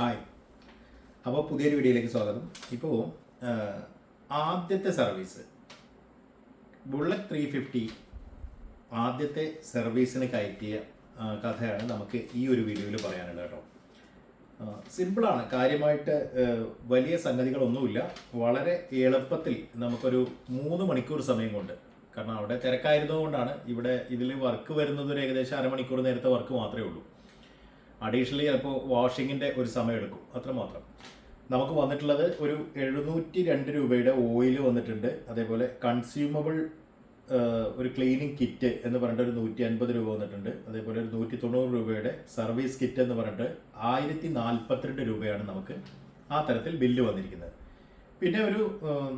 Hi. അപ്പോൾ പുതിയൊരു വീഡിയോയിലേക്ക് സ്വാഗതം. ഇപ്പോൾ ആദ്യത്തെ സർവീസ് ബുള്ളറ്റ് ത്രീ ഫിഫ്റ്റി ആദ്യത്തെ സർവീസിന് കയറ്റിയ കഥയാണ് നമുക്ക് ഈ ഒരു വീഡിയോയിൽ പറയാനുള്ളത് കേട്ടോ. സിമ്പിളാണ് കാര്യമായിട്ട് വലിയ സംഗതികളൊന്നുമില്ല. വളരെ എളുപ്പത്തിൽ നമുക്കൊരു മൂന്ന് മണിക്കൂർ സമയം കൊണ്ട് കാരണം അവിടെ തിരക്കായിരുന്നതുകൊണ്ടാണ് ഇവിടെ ഇതിൽ വർക്ക് വരുന്നത് ഒരു ഏകദേശം അരമണിക്കൂർ നേരത്തെ വർക്ക് മാത്രമേ ഉള്ളൂ. അഡീഷണലി ചിലപ്പോൾ വാഷിങ്ങിന്റെ ഒരു സമയം എടുക്കും. അത്രമാത്രം നമുക്ക് വന്നിട്ടുള്ളത് ഒരു എഴുന്നൂറ്റി രണ്ട് രൂപയുടെ ഓയിൽ വന്നിട്ടുണ്ട്. അതേപോലെ കൺസ്യൂമബിൾ ഒരു ക്ലീനിങ് കിറ്റ് എന്ന് പറഞ്ഞിട്ട് ഒരു നൂറ്റി അൻപത് രൂപ വന്നിട്ടുണ്ട്. അതേപോലെ ഒരു നൂറ്റി തൊണ്ണൂറ് രൂപയുടെ സർവീസ് കിറ്റ് എന്ന് പറഞ്ഞിട്ട് ആയിരത്തി നാൽപ്പത്തിരണ്ട് രൂപയാണ് നമുക്ക് ആ തരത്തിൽ ബില്ല് വന്നിരിക്കുന്നത്. പിന്നെ ഒരു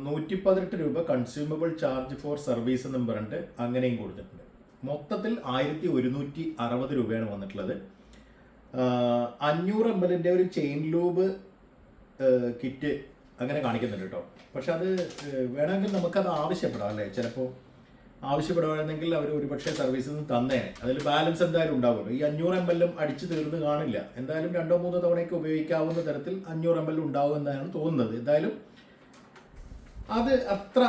നൂറ്റി പതിനെട്ട് രൂപ കൺസ്യൂമബിൾ ചാർജ് ഫോർ സർവീസ് എന്നും പറഞ്ഞിട്ട് അങ്ങനെയും കൊടുത്തിട്ടുണ്ട്. മൊത്തത്തിൽ ആയിരത്തി ഒരുന്നൂറ്റി അറുപത് രൂപയാണ് വന്നിട്ടുള്ളത്. അഞ്ഞൂറ് എം എല്ലിന്റെ ഒരു ചെയിൻ ലൂബ് കിറ്റ് അങ്ങനെ കാണിക്കുന്നുണ്ട് കേട്ടോ പക്ഷെ അത് വേണമെങ്കിൽ നമുക്കത് ആവശ്യപ്പെടാം അല്ലേ? ചിലപ്പോൾ ആവശ്യപ്പെടുകയാണെങ്കിൽ അവർ ഒരുപക്ഷെ സർവീസിൽ നിന്ന് തന്നേനെ. അതിൽ ബാലൻസ് എന്തായാലും ഉണ്ടാവുമല്ലോ. ഈ അഞ്ഞൂറ് എം എല്ലും അടിച്ചു തീർന്ന് കാണില്ല. എന്തായാലും രണ്ടോ മൂന്നോ തവണയൊക്കെ ഉപയോഗിക്കാവുന്ന തരത്തിൽ അഞ്ഞൂറ് എം എൽ ഉണ്ടാവും എന്നാണ് തോന്നുന്നത്. എന്തായാലും അത് അത്ര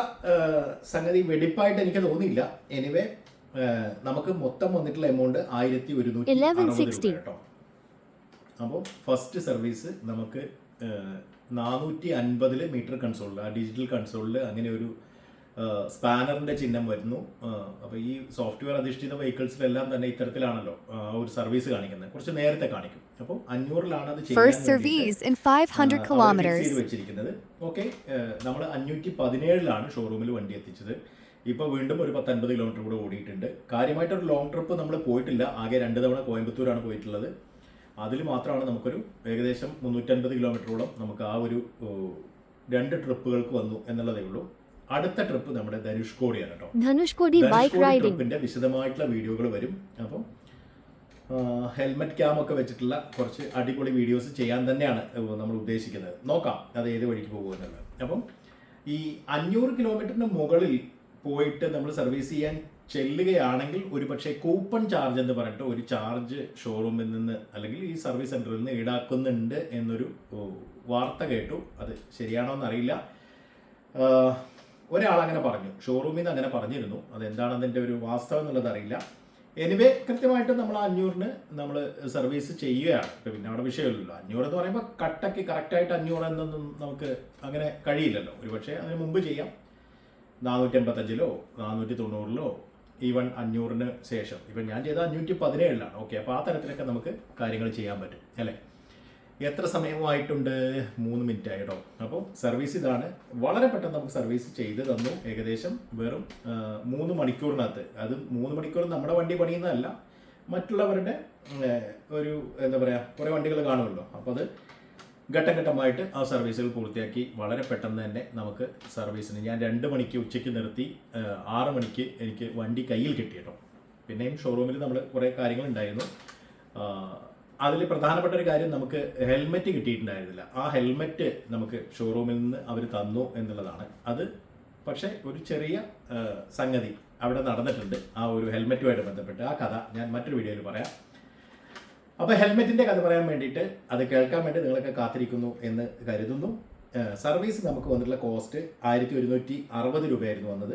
സംഗതി വെടിപ്പായിട്ട് എനിക്ക് തോന്നിയില്ല. എനിവേ നമുക്ക് മൊത്തം വന്നിട്ടുള്ള എമൗണ്ട് ആയിരത്തി ഒരുന്നൂറ്റി അറുപത് രൂപ 1160. കേട്ടോ അപ്പോൾ ഫസ്റ്റ് സർവീസ് നമുക്ക് നാനൂറ്റി അൻപതിൽ മീറ്റർ കൺസോളിൽ ആ ഡിജിറ്റൽ കൺസോളിൽ അങ്ങനെ ഒരു സ്പാനറിന്റെ ചിഹ്നം വരുന്നു. അപ്പോൾ ഈ സോഫ്റ്റ്വെയർ അധിഷ്ഠിത വെഹിക്കിൾസിലെല്ലാം തന്നെ ഇത്തരത്തിലാണല്ലോ ആ, ഒരു സർവീസ് കാണിക്കുന്നത്. കുറച്ച് നേരത്തെ കാണിക്കും. അപ്പോൾ അഞ്ഞൂറിലാണ് അത് ചെയ്യുന്നത് First വേണ്ടിയിട്ട് service 500 ആ, kilometers. ചെയ്ത് വെച്ചിരിക്കുന്നത്. ഓക്കെ നമ്മൾ അഞ്ഞൂറ്റി പതിനേഴിലാണ് ഷോറൂമിൽ വണ്ടി എത്തിച്ചത്. ഇപ്പോൾ വീണ്ടും ഒരു പത്തൻപത് കിലോമീറ്റർ കൂടെ ഓടിയിട്ടുണ്ട്. കാര്യമായിട്ടൊരു ലോങ് ട്രിപ്പ് നമ്മൾ പോയിട്ടില്ല. ആകെ രണ്ട് തവണ കോയമ്പത്തൂരാണ് പോയിട്ടുള്ളത്. അതിൽ മാത്രമാണ് നമുക്കൊരു ഏകദേശം മുന്നൂറ്റൻപത് കിലോമീറ്ററോളം നമുക്ക് ആ ഒരു രണ്ട് ട്രിപ്പുകൾക്ക് വന്നു എന്നുള്ളതേ ഉള്ളൂ. അടുത്ത ട്രിപ്പ് നമ്മുടെ ധനുഷ്കോടിയാണ് കേട്ടോ. ധനുഷ് കോടി ധനുഷ്കോടി ബൈക്ക് ട്രിപ്പിന്റെ വിശദമായിട്ടുള്ള വീഡിയോകൾ വരും. അപ്പം ഹെൽമെറ്റ് ക്യാം ഒക്കെ വെച്ചിട്ടുള്ള കുറച്ച് അടിപൊളി വീഡിയോസ് ചെയ്യാൻ തന്നെയാണ് നമ്മൾ ഉദ്ദേശിക്കുന്നത്. നോക്കാം അത് ഏത് വഴിക്ക് പോകുമെന്നുള്ളത് അപ്പം ഈ അഞ്ഞൂറ് കിലോമീറ്ററിന് മുകളിൽ പോയിട്ട് നമ്മൾ സർവീസ് ചെയ്യാൻ ചെല്ലുകയാണെങ്കിൽ ഒരു പക്ഷേ കൂപ്പൺ ചാർജ് എന്ന് പറഞ്ഞിട്ട് ഒരു ചാർജ് ഷോറൂമിൽ നിന്ന് അല്ലെങ്കിൽ ഈ സർവീസ് സെന്ററിൽ നിന്ന് ഈടാക്കുന്നുണ്ട് എന്നൊരു വാർത്ത കേട്ടു. അത് ശരിയാണോ എന്നറിയില്ല. ഒരാളങ്ങനെ പറഞ്ഞു. ഷോറൂമിൽ നിന്ന് അങ്ങനെ പറഞ്ഞിരുന്നു. അതെന്താണെന്നതിന്റെ ഒരു വാസ്തവം എന്നുള്ളത് അറിയില്ല. എനിവേ കൃത്യമായിട്ട് നമ്മൾ അഞ്ഞൂറിന് നമ്മൾ സർവീസ് ചെയ്യുകയാണ്. പിന്നെ അവിടെ വിഷയമില്ലല്ലോ. അഞ്ഞൂറ് എന്ന് പറയുമ്പോൾ കട്ടയ്ക്ക് കറക്റ്റായിട്ട് അഞ്ഞൂറ് എന്നൊന്നും നമുക്ക് അങ്ങനെ കഴിയില്ലല്ലോ. ഒരു പക്ഷേ അതിന് മുമ്പ് ചെയ്യാം. നാനൂറ്റി എൺപത്തഞ്ചിലോ നാനൂറ്റി തൊണ്ണൂറിലോ ഈവൻ അഞ്ഞൂറിന് ശേഷം. ഇപ്പം ഞാൻ ചെയ്ത അഞ്ഞൂറ്റി പതിനേഴിലാണ്. ഓക്കെ അപ്പോൾ ആ തരത്തിലൊക്കെ നമുക്ക് കാര്യങ്ങൾ ചെയ്യാൻ പറ്റും അല്ലേ? എത്ര സമയമായിട്ടുണ്ട്? മൂന്ന് മിനിറ്റ് ആയിട്ടോ അപ്പോൾ സർവീസ് ഇതാണ്. വളരെ പെട്ടെന്ന് നമുക്ക് സർവീസ് ചെയ്ത് തന്നു. ഏകദേശം വെറും മൂന്ന് മണിക്കൂറിനകത്ത്. അത് മൂന്ന് മണിക്കൂർ നമ്മുടെ വണ്ടി പണിയുന്നതല്ല. മറ്റുള്ളവരുടെ ഒരു എന്താ പറയുക കുറേ വണ്ടികൾ കാണുമല്ലോ. അപ്പോൾ അത് ഘട്ടം ഘട്ടമായിട്ട് ആ സർവീസുകൾ പൂർത്തിയാക്കി വളരെ പെട്ടെന്ന് തന്നെ നമുക്ക് സർവീസിന് ഞാൻ രണ്ട് മണിക്ക് ഉച്ചയ്ക്ക് നിർത്തി ആറ് മണിക്ക് എനിക്ക് വണ്ടി കയ്യിൽ കിട്ടിയിട്ടോ പിന്നെയും ഷോറൂമിൽ നമ്മൾ കുറേ കാര്യങ്ങൾ ഉണ്ടായിരുന്നു അതിൽ പ്രധാനപ്പെട്ട ഒരു കാര്യം നമുക്ക് ഹെൽമെറ്റ് കിട്ടിയിട്ടുണ്ടായിരുന്നില്ല. ആ ഹെൽമെറ്റ് നമുക്ക് ഷോറൂമിൽ നിന്ന് അവർ തന്നു എന്നുള്ളതാണ്. അത് പക്ഷേ ഒരു ചെറിയ സംഗതി അവിടെ നടന്നിട്ടുണ്ട്. ആ ഒരു ഹെൽമെറ്റുമായിട്ട് ബന്ധപ്പെട്ട് ആ കഥ ഞാൻ മറ്റൊരു വീഡിയോയിൽ പറയാം. അപ്പോൾ ഹെൽമെറ്റിന്റെ കഥ പറയാൻ വേണ്ടിയിട്ട് അത് കേൾക്കാൻ വേണ്ടി നിങ്ങളൊക്കെ കാത്തിരിക്കുന്നു എന്ന് കരുതുന്നു. സർവീസ് നമുക്ക് വന്നിട്ടുള്ള കോസ്റ്റ് ആയിരത്തി ഒരുന്നൂറ്റി അറുപത് രൂപയായിരുന്നു വന്നത്.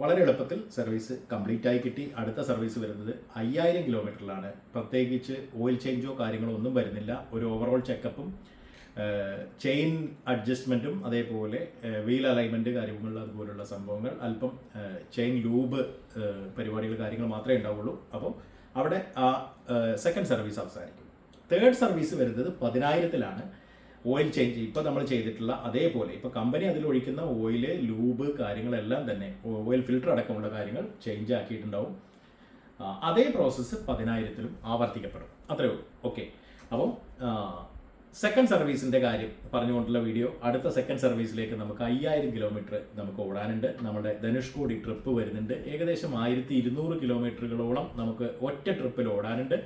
വളരെ എളുപ്പത്തിൽ സർവീസ് കംപ്ലീറ്റ് ആയി കിട്ടി. അടുത്ത സർവീസ് വരുന്നത് അയ്യായിരം കിലോമീറ്ററിലാണ്. പ്രത്യേകിച്ച് ഓയിൽ ചേഞ്ചോ കാര്യങ്ങളോ ഒന്നും വരുന്നില്ല. ഒരു ഓവറോൾ ചെക്കപ്പും ചെയിൻ അഡ്ജസ്റ്റ്മെന്റും അതേപോലെ വീൽ അലൈൻമെന്റ് കാര്യങ്ങൾ അതുപോലുള്ള സംഭവങ്ങൾ. അല്പം ചെയിൻ ലൂബ് പരിപാടികൾ കാര്യങ്ങൾ മാത്രമേ ഉണ്ടാവുള്ളൂ. അപ്പോൾ അവിടെ ആ സെക്കൻഡ് സർവീസ് അവസാനിക്കും. തേർഡ് സർവീസ് വരുന്നത് പതിനായിരത്തിലാണ് ഓയിൽ ചേഞ്ച് ഇപ്പോൾ നമ്മൾ ചെയ്തിട്ടുള്ള അതേപോലെ ഇപ്പോൾ കമ്പനി അതിൽ ഒഴിക്കുന്ന ഓയിൽ ലൂബ് കാര്യങ്ങളെല്ലാം തന്നെ ഓയിൽ ഫിൽട്ടർ അടക്കമുള്ള കാര്യങ്ങൾ ചേഞ്ച് ആക്കിയിട്ടുണ്ടാവും. അതേ പ്രോസസ്സ് പതിനായിരത്തിലും ആവർത്തിക്കപ്പെടും. അത്രേ ഉള്ളൂ. ഓക്കെ അപ്പോൾ സെക്കൻഡ് സർവീസിന്റെ കാര്യം പറഞ്ഞുകൊണ്ടുള്ള വീഡിയോ അടുത്ത സെക്കൻഡ് സർവീസിലേക്ക് നമുക്ക് അയ്യായിരം കിലോമീറ്റർ നമുക്ക് ഓടാനുണ്ട്. നമ്മുടെ ധനുഷ്കോടി ട്രിപ്പ് വരുന്നുണ്ട്. ഏകദേശം ആയിരത്തി ഇരുന്നൂറ് കിലോമീറ്ററുകളോളം നമുക്ക് ഒറ്റ ട്രിപ്പിൽ ഓടാനുണ്ട്.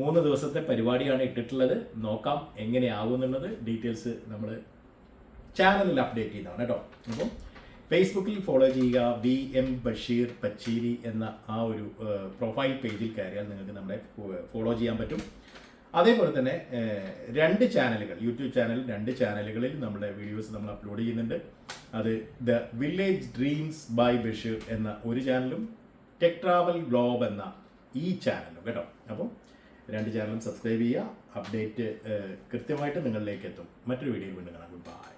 മൂന്ന് ദിവസത്തെ പരിപാടിയാണ് ഇട്ടിട്ടുള്ളത്. നോക്കാം എങ്ങനെയാവും എന്നുള്ളത് ഡീറ്റെയിൽസ് നമ്മൾ ചാനലിൽ അപ്ഡേറ്റ് ചെയ്താണ് കേട്ടോ. അപ്പം ഫേസ്ബുക്കിൽ ഫോളോ ചെയ്യുക. ബി എം ബഷീർ പച്ചീരി എന്ന ആ ഒരു പ്രൊഫൈൽ പേജിൽ കയറിയാൽ നിങ്ങൾക്ക് നമ്മളെ ഫോളോ ചെയ്യാൻ പറ്റും. അതേപോലെ തന്നെ രണ്ട് ചാനലുകൾ യൂട്യൂബ് ചാനൽ രണ്ട് ചാനലുകളിൽ നമ്മുടെ വീഡിയോസ് നമ്മൾ അപ്ലോഡ് ചെയ്യുന്നുണ്ട്. അത് the village dreams by Basheer എന്ന ഒരു ചാനലും ടെക് ട്രാവൽ ഗ്ലോബ് എന്ന ഈ ചാനലും കേട്ടോ. അപ്പം രണ്ട് ചാനലും സബ്സ്ക്രൈബ് ചെയ്യുക അപ്ഡേറ്റ് കൃത്യമായിട്ട് നിങ്ങളിലേക്ക് എത്തും. മറ്റൊരു വീഡിയോ വീണ്ടും കാണാം. Good bye.